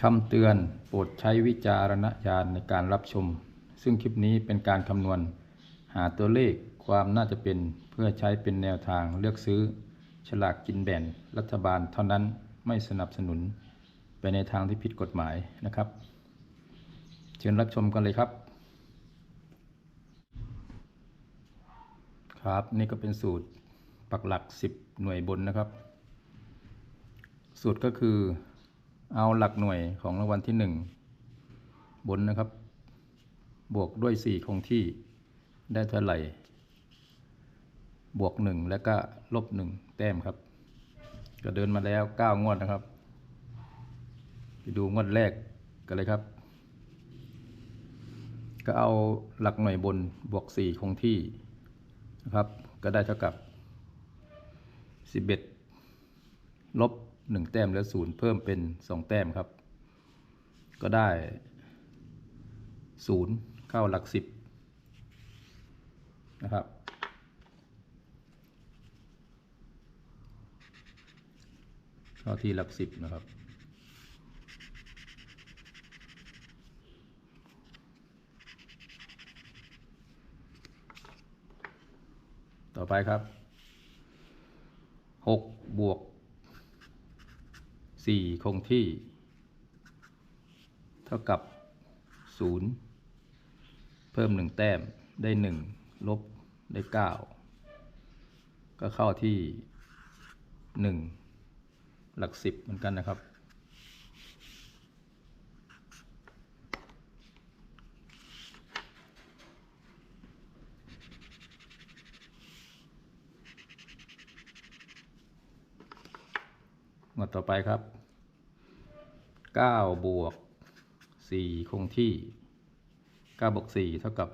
คำเตือนโปรดใช้วิจารณญาณในการรับชม ซึ่งคลิปนี้เป็นการคำนวณ หาตัวเลขความน่าจะเป็นเพื่อใช้เป็นแนวทางเลือกซื้อ ฉลากกินแบ่งรัฐบาลเท่านั้นไม่สนับสนุน ไปในทางที่ผิดกฎหมายนะครับ เชิญรับชมกันเลยครับ ครับนี่ก็เป็นสูตรปักหลัก 10 หน่วยบนนะครับ สูตรก็คือ เอาหลักหน่วยของรางวัลที่ 1 บนนะครับ บวกด้วย 4 คงที่ได้เท่าไหร่ บวก 1 แล้วก็ลบ 1 แต้มครับ ก็เดินมาแล้ว 9 งวดนะครับ ไปดูงวดแรกกันเลยครับ ก็เอาหลักหน่วยบนบวก 4 คงที่นะครับ ก็ได้เท่ากับ 11 ลบ 1 แต้มเหลือ0เพิ่มเป็น 2 แต้มครับ ก็ได้ 0 เข้าหลัก 10 นะครับ เข้าที่หลัก 10 นะครับต่อไปครับหกบวก สี่คงที่ เท่ากับศูนย์เพิ่มหนึ่งแต้มได้หนึ่งลบได้เก้าก็เข้าที่หนึ่งหลักสิบเหมือนกันนะครับ งวดต่อไปครับ 9 บวก 4 คงที่ 9 บวก 4 เท่ากับ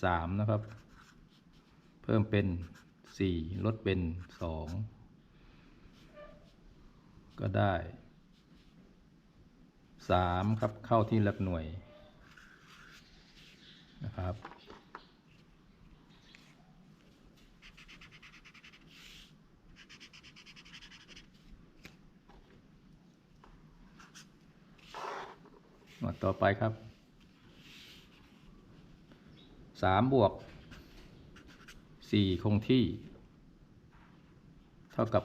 13 นะครับ เพิ่มเป็น 4 ลดเป็น 2 ก็ได้ 3 ครับเข้าที่หลักหน่วยนะครับ วดต่อไปครับสามบวกสี่คงที่ เท่ากับ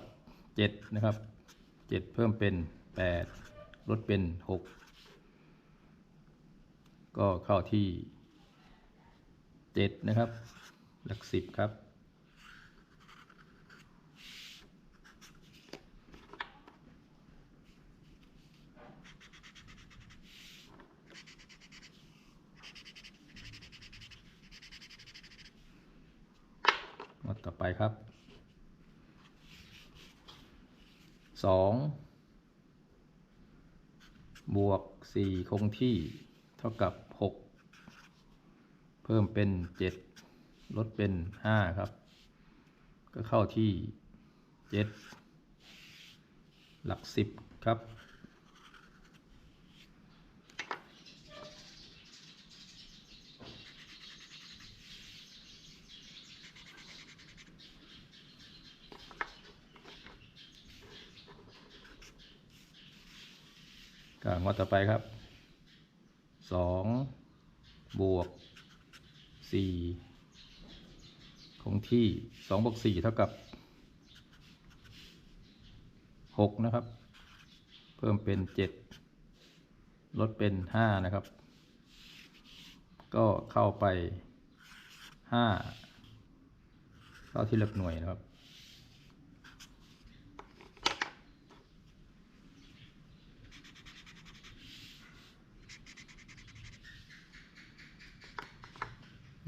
เจ็ดนะครับเจ็ดเพิ่มเป็นแปดลดเป็นหกก็เข้าที่เจ็ดนะครับ หลักสิบครับ หมวดต่อ ไปครับสองบวกสี่คงที่เท่ากับหกเพิ่มเป็นเจ็ดลดเป็นห้าครับ ก็เข้าที่เจ็ดหลักสิบครับ ก็งวดต่อไปครับสองบวกสี่คงที่สองบวกสี่เท่ากับหกนะครับ เพิ่มเป็นเจ็ดลดเป็นห้านะครับ ก็เข้าไปห้าเข้าที่หลักหน่วยนะครับ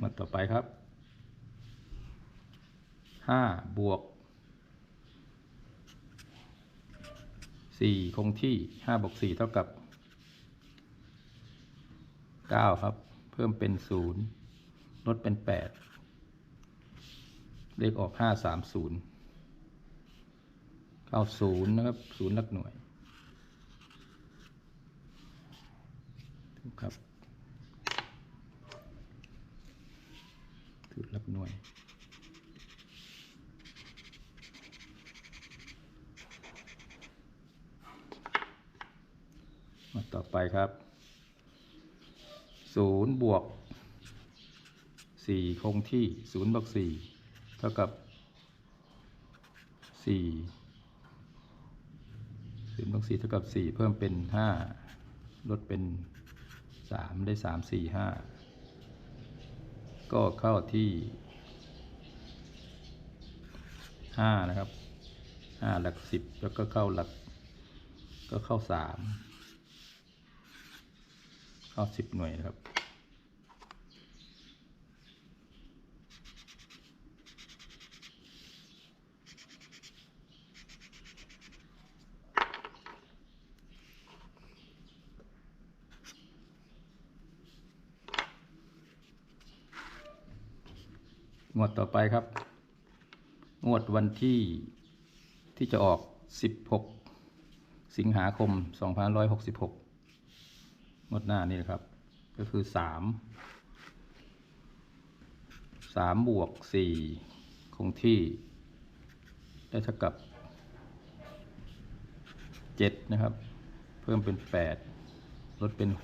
มาต่อไปครับห้าบวกสี่คงที่ห้าบวกสี่เท่ากับเก้าครับ เพิ่มเป็นศูนย์ลดเป็นแปดเลขออกห้าสามศูนย์เข้าศูนย์นะครับศูนย์ลักหน่วยถูกครับ สูตร หน่วย มาต่อไปครับศูนย์บวกสี่คงที่ศูนย์บวกสี่เท่ากับสี่ศูนย์บวกสี่เท่ากับสี่เพิ่มเป็นห้าลดเป็นสามได้สามสี่ห้า ก็เข้าที่ห้านะครับห้าหลักสิบแล้วก็เข้าหลัก ก็เข้าสามเข้าสิบหน่วยนะครับ วดต่อไปครับ งวดวันที่ที่จะออก 16 สิงหาคม 2566 งวดหน้านี่นะครับ ก็คือ 3 3 บวก 4 คงที่ ได้เท่ากับ 7 นะครับ เพิ่มเป็น 8 ลดเป็น 6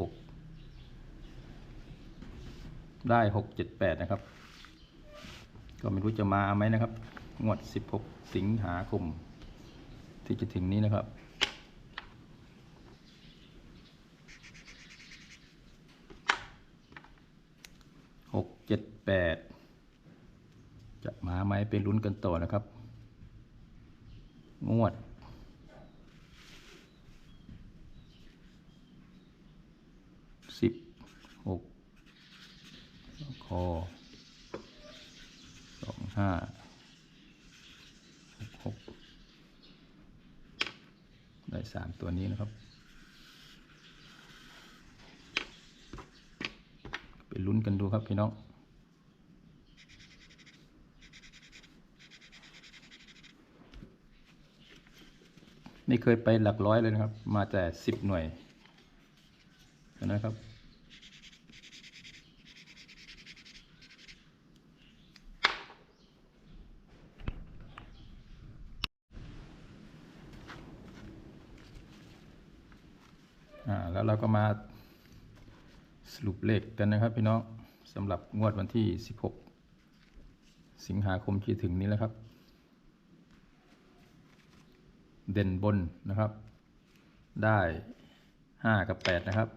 ได้ 6 7 8 นะครับ ก็ไม่รู้จะมาไหมนะครับ งวด 16 สิงหาคม ที่จะถึงนี้นะครับ หกเจ็ดแปด จะมาไหมเป็นลุ้นกันต่อนะครับ งวดสิบหกคอ ห้าหกได้สามตัวนี้นะครับ ไปลุ้นกันดูครับพี่น้องไม่เคยไปหลักร้อยเลยนะครับ มาแต่สิบหน่วยนะครับ อ่าแล้วเราก็มาสรุปเลขกันนะครับพี่น้องสำหรับงวดวันที่ 16 สิงหาคมที่ถึงนี้แล้วครับ เด่นบนนะครับ ได้ 5 กับ 8 นะครับ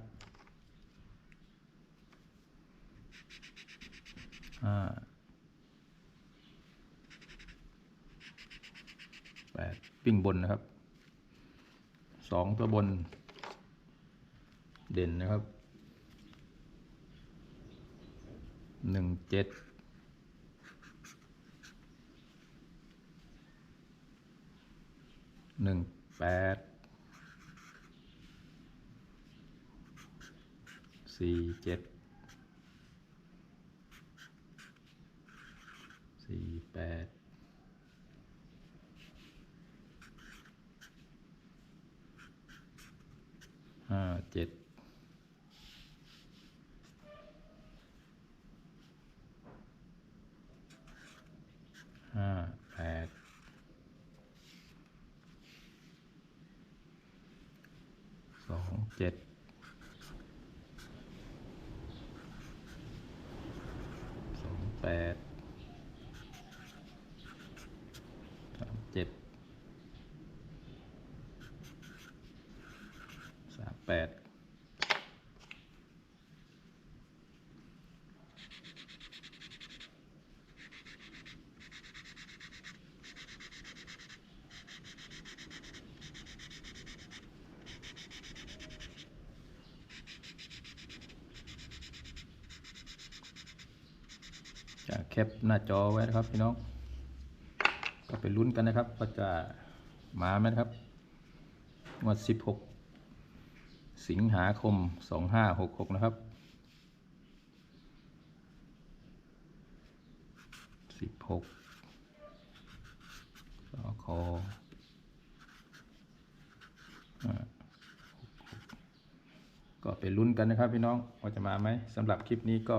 ห้าแปดวิ่งบนนะครับสองตัวบน เด่นนะครับหนึ่งเจ็ดหนึ่งแปดสี่เจ็ดสี่แปดห้าเจ็ด ห้าแปด สองเจ็ดสองแปดสามเจ็ดสามแปด จะแคปหน้าจอไว้นะครับ พี่น้อง ก็ไปลุ้นกันนะครับว่าจะมาไหมครับงวด16 สิงหาคม 2566 นะครับ16สคอ่าก็ไปลุ้นกันนะครับพี่น้องว่าจะมาไหมสำหรับคลิปนี้ก็